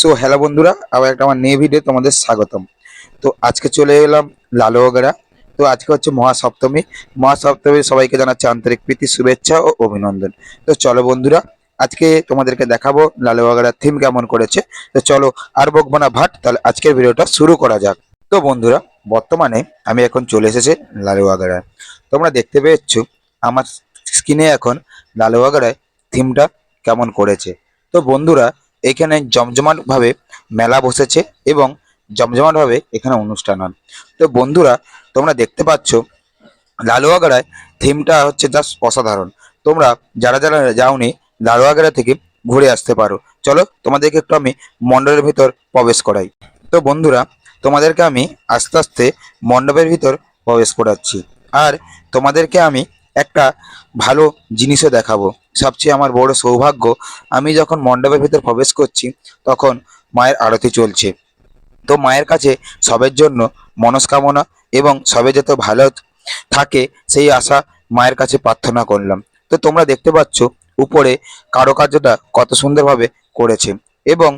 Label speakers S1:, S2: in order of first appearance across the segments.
S1: So hello বন্ধুরা, আবার একটা আমার নিয়ে ভিডিও তোমাদের স্বাগতম। তো আজকে চলে এলাম লালুয়াগাড়া তো আজকে হচ্ছে মহাসপ্তমী। মহাসপ্তমী সবাইকে জানাচ্ছে আন্তরিক প্রীতি, শুভেচ্ছা ও অভিনন্দন। তো চলো বন্ধুরা, আজকে তোমাদেরকে দেখাবো লালুয়াগাড়ার থিম কেমন করেছে। তো চলো আর বকবো না ভাট, তাহলে আজকের ভিডিওটা শুরু করা যাক। তো বন্ধুরা, বর্তমানে আমি এখন চলে এসেছি লালুয়াগাড়ায় তোমরা দেখতে পেয়েছ, আমার স্ক্রিনে এখন লালুয়াগাড়ায় থিমটা কেমন করেছে। তো বন্ধুরা এখানে জমজমাটভাবে মেলা বসেছে এবং জমজমাটভাবে এখানে অনুষ্ঠান হয়। তো বন্ধুরা, তোমরা দেখতে পাচ্ছ, লালুয়াগাড়ায় থিমটা হচ্ছে জাস্ট অসাধারণ। তোমরা যারা যারা যাওনি, লালুয়াগাড়া থেকে ঘুরে আসতে পারো। চলো, তোমাদেরকে একটু আমি মণ্ডপের ভিতর প্রবেশ করাই। তো বন্ধুরা, তোমাদেরকে আমি আস্তে আস্তে মণ্ডপের ভিতর প্রবেশ করাচ্ছি। আর তোমাদেরকে আমি একটা ভালো জিনিসও দেখাবো। সবচেয়ে আমার বড় সৌভাগ্য, আমি যখন মণ্ডপের ভিতর প্রবেশ করছি, তখন মায়ের আরতি চলছে। তো মায়ের কাছে সবের জন্য মনস্কামনা এবং সবে যাতে ভালো থাকে, সেই আশা মায়ের কাছে প্রার্থনা করলাম। তো তোমরা দেখতে পাচ্ছ, উপরে কারুকার্যটা কত সুন্দরভাবে করেছে এবং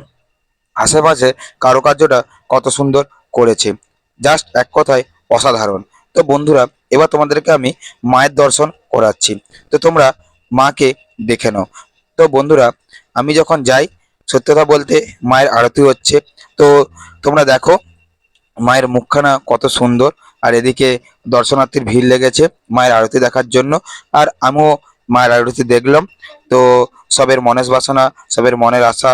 S1: আশেপাশে কারুকার্যটা কত সুন্দর করেছে। জাস্ট এক কথায় অসাধারণ। তো বন্ধুরা, এবার তোমাদেরকে আমি মায়ের দর্শন করাচ্ছি। তো তোমরা মাকে দেখে নাও। তো বন্ধুরা, আমি যখন যাই সত্যতা বলতে মায়ের আরতি হচ্ছে। তো তোমরা দেখো, মায়ের মুখখানা কত সুন্দর। আর এদিকে দর্শনার্থীর ভিড় লেগেছে মায়ের আরতি দেখার জন্য। আর আমিও মায়ের আরতি দেখলাম। তো সবের মনের বাসনা, সবের মনের আশা,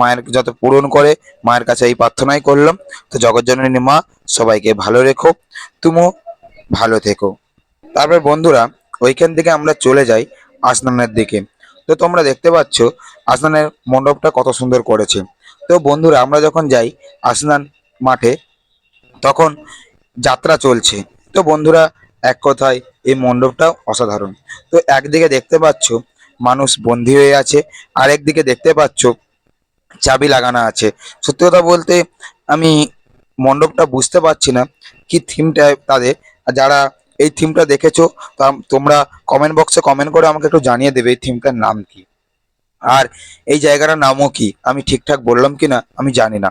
S1: মায়ের যত পূরণ করে, মায়ের কাছে এই প্রার্থনাই করলাম। তো জগজ্জননী মা, সবাইকে ভালো রেখো। তুমিও ভালো থেকো। তারপর বন্ধুরা, ওইখান থেকে আমরা চলে যাই আসনানের দিকে। তো তোমরা দেখতে পাচ্ছ, আসনানের মণ্ডপটা কত সুন্দর করেছে। তো বন্ধুরা, আমরা যখন যাই আসনান মাঠে, তখন যাত্রা চলছে। তো বন্ধুরা এক কথায় এই মণ্ডপটা অসাধারণ। তো একদিকে দেখতে পাচ্ছ মানুষ বন্দী হয়ে আছে আর একদিকে দেখতে পাচ্ছ চাবি লাগানো আছে। সত্যি কথা বলতে আমি মণ্ডপটা বুঝতে পারছি না কি থিমটা তাদের। যারা এই থিমটা দেখেছ, তা তোমরা কমেন্ট বক্সে কমেন্ট করে আমাকে একটু জানিয়ে দেবে এই থিমটার নাম কি। আর এই জায়গাটার নামও কি? আমি ঠিকঠাক বললাম কি না? আমি জানি না।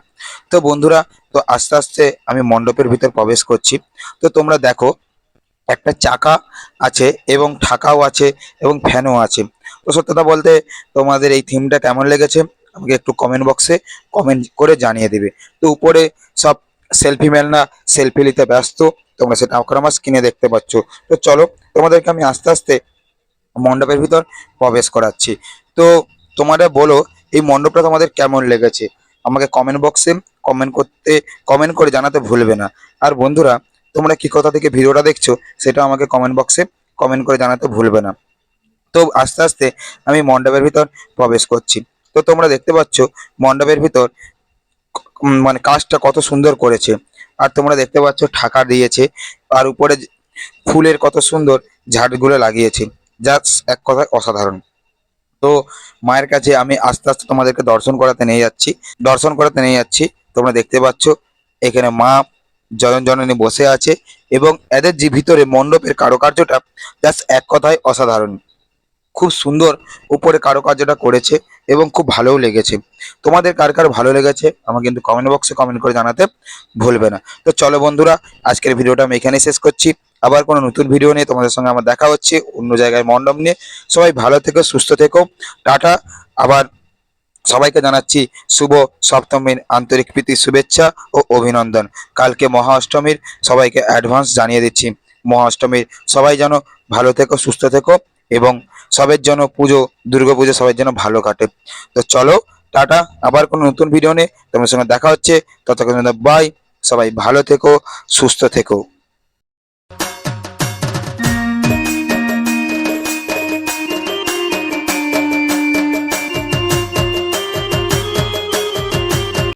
S1: তো বন্ধুরা, তো আস্তে আস্তে আমি মণ্ডপের ভিতর প্রবেশ করছি। তো তোমরা দেখো একটা চাকা আছে এবং ঠাকাও আছে এবং ফ্যানও আছে। তো সত্যি কথা বলতে তোমাদের এই থিমটা কেমন লেগেছে আমাকে একটু কমেন্ট বক্সে কমেন্ট করে জানিয়ে দেবে। তো উপরে সব সেলফি মেলনা সেলফি নিতে ব্যস্ত, তোমরা সেটা আমার স্ক্রিনে দেখতে পাচ্ছ। তো চলো, তোমাদেরকে আমি আস্তে আস্তে মণ্ডপের ভিতর প্রবেশ করাচ্ছি। তো তোমরা বলো, এই মণ্ডপটা তোমাদের কেমন লেগেছে? আমাকে কমেন্ট বক্সে কমেন্ট করতে কমেন্ট করে জানাতে ভুলবে না। আর বন্ধুরা তোমরা কি কথা থেকে ভিডিওটা দেখছ সেটা আমাকে কমেন্ট বক্সে কমেন্ট করে জানাতে ভুলবে না। তো আস্তে আস্তে আমি মণ্ডপের ভিতর প্রবেশ করছি। তো তোমরা দেখতে পাচ্ছ মণ্ডপের ভিতর মানে কাজটা কত সুন্দর করেছে। আর তোমরা দেখতে পাচ্ছ ঠাকা দিয়েছে। আর উপরে ফুলের কত সুন্দর ঝাড়গুলো লাগিয়েছে। যা এক কথায় অসাধারণ। তো মায়ের কাছে আমি আস্তে আস্তে তোমাদেরকে দর্শন করাতে নিয়ে যাচ্ছি। দর্শন করাতে নিয়ে যাচ্ছি। তোমরা দেখতে পাচ্ছ এখানে মা জয়ন জননী বসে আছে এবং এদের যে ভিতরে মণ্ডপের কারুকার্যটা জাস্ট এক কথায় অসাধারণ। খুব সুন্দর উপরে কারুকার্যটা করেছে এবং খুব ভালোও লেগেছে। তোমাদের কার কার ভালো লেগেছে, আমাকে কিন্তু কমেন্ট বক্সে কমেন্ট করে জানাতে ভুলবে না। তো চলো বন্ধুরা, আজকের ভিডিওটা আমি এখানেই শেষ করছি। আবার কোনো নতুন ভিডিও নিয়ে তোমাদের সঙ্গে আমার দেখা হচ্ছে অন্য জায়গায় মণ্ডপ নিয়ে। সবাই ভালো থেকো, সুস্থ থেকো। টাটা, আবার সবাইকে জানাচ্ছি শুভ সপ্তমীর আন্তরিক প্রীতি, শুভেচ্ছা ও অভিনন্দন। কালকে মহা অষ্টমীর সবাইকে অ্যাডভান্স জানিয়ে দিচ্ছি। মহা অষ্টমীর সবাই যেন ভালো থেকো, সুস্থ থেকো এবং সবের জন্য পুজো, দুর্গা পুজো সবার জন্য ভালো কাটে। তো চলো, টাটা, আবার কোনো নতুন ভিডিও নিয়ে তোমার সঙ্গে দেখা হচ্ছে। ততক্ষণ বাই সবাই ভালো থেকো, সুস্থ থেকো।